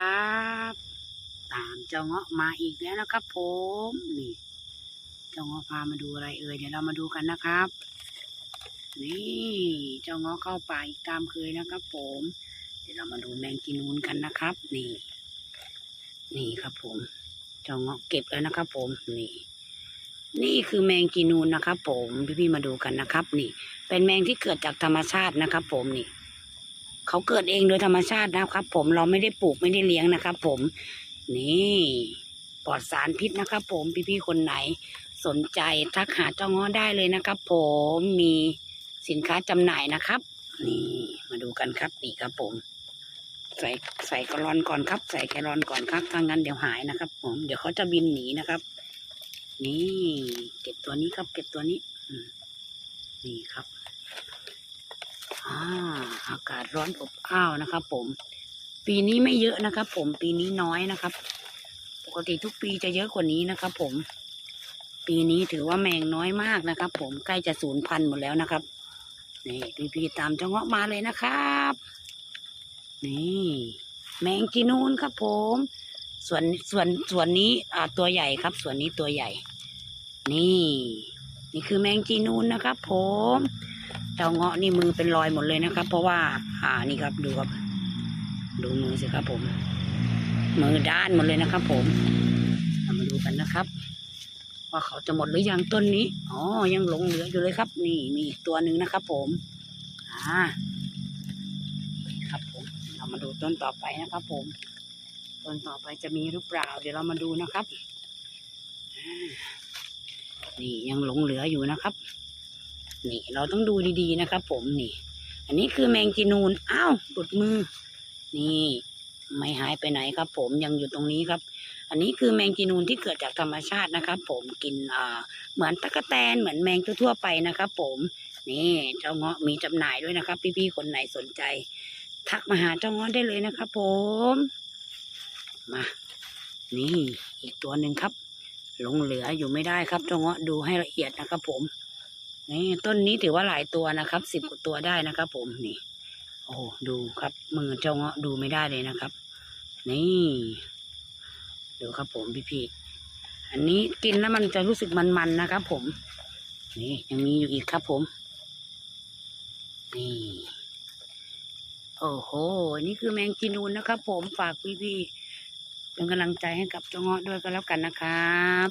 ครับตามเจ้าเงาะมาอีกแล้วนะครับ ผมนี่ เจ้าเงาะพามาดูอะไรเอ่ยเดี๋ยวเรามาดูกันนะครับ นี่เจ้าเงาะเข้าป่าอีกตามเคยนะครับ ผม เดี๋ยวเรามาดูแมงจีนูนกันนะครับ นี่ นี่ครับ ผม เจ้าเงาะเก็บแล้วนะครับ ผมนี่ นี่คือแมงจีนูนนะครับ ผมพี่ๆมาดูกันนะครับ นี่ เป็นแมงที่เกิดจากธรรมชาตินะครับ ผมนี่ เขาเกิดเองโดยธรรมชาตินะครับ ผมเราไม่ได้ปลูกไม่ได้เลี้ยงนะครับ ผมนี่ปลอดสารพิษนะครับ ผมพี่ๆคนไหน สนใจทักหาเจ้าง้อได้เลยนะครับ ผมมีสินค้าจำหน่ายนะครับ นี่มาดูกันครับนี่ครับผม ใส่ใส่แกลลอนก่อนครับ ใส่แกลลอนก่อนครับถ้างั้นเดี๋ยวหายนะครับ ผมเดี๋ยวเขาจะบินหนีนะครับ นี่ เก็บตัวนี้ครับ เก็บตัวนี้อืนี่ครับ อ่าอากาศร้อนอบอ้าวนะครับผม ปีนี้ไม่เยอะนะครับผมปีนี้น้อยนะครับ ปกติทุกปีจะเยอะกว่านี้นะครับผม ปีนี้ถือว่าแมงน้อยมากนะครับ ผมใกล้จะสูญพันธุ์หมดแล้วนะครับ นี่พี่ๆตามเจ้าเงาะมาเลยนะครับ นี่ แมงจีนูนครับ ผม ส่วนส่วนส่วนนี้อ่าตัวใหญ่ครับ ส่วนนี้ตัวใหญ่ นี่ นี่คือแมงจีนูนนะครับ ผม เจ้าเงาะนี่มือเป็นรอยหมดเลยนะครับ เพราะว่า อ่านี่ครับดูครับ ดูมือสิครับผม มือด้านหมดเลยนะครับ ผมเรามาดูกันนะครับ ว่าเขาจะหมดหรือยังต้นนี้อ๋อยังหลงเหลืออยู่เลยครับ นี่มีอีกตัวหนึ่งนะครับ ผม อ่าครับผมเรามาดูต้นต่อไปนะครับ ผม ต้นต่อไปจะมีหรือเปล่า เดี๋ยวเรามาดูนะครับนี่ยังหลงเหลืออยู่นะครับ นี่เราต้องดูดีๆนะครับ ผมนี่ อันนี้คือแมงจีนูนอ้าวหลุดมือ นี่ไม่หายไปไหนครับ ผมยังอยู่ตรงนี้ครับ อันนี้คือแมงจีนูนที่เกิดจากธรรมชาตินะครับ ผมกินอ่าเหมือนตะกแตนเหมือนแมงทั่วๆไปนะครับ ผมนี่เจ้าเงาะมีจำหน่ายด้วยนะครับ พี่ๆคนไหนสนใจ ทักมาหาเจ้าเงาะได้เลยนะครับ ผมมานี่อีกตัวหนึ่งครับหลงเหลืออยู่ไม่ได้ครับเจ้าเงาะดูให้ละเอียดนะครับ ผม นี่ต้นนี้ถือว่าหลายตัวนะครับสิบกว่าตัวได้นะครับผมนี่ โอ้ดูครับ มือเจ้าเงาะดูไม่ได้เลยนะครับ นี่ดูครับผมพี่พี่อันนี้กินแล้วมันจะรู้สึกมันๆนะครับผม นี่ยังมีอยู่อีกครับผม นี่ โอ้โห นี่คือแมงจีนูนนะครับผมฝากพี่พี่ๆเป็นกำลังใจให้กับเจ้าเงาะด้วยก็แล้วกันนะครับ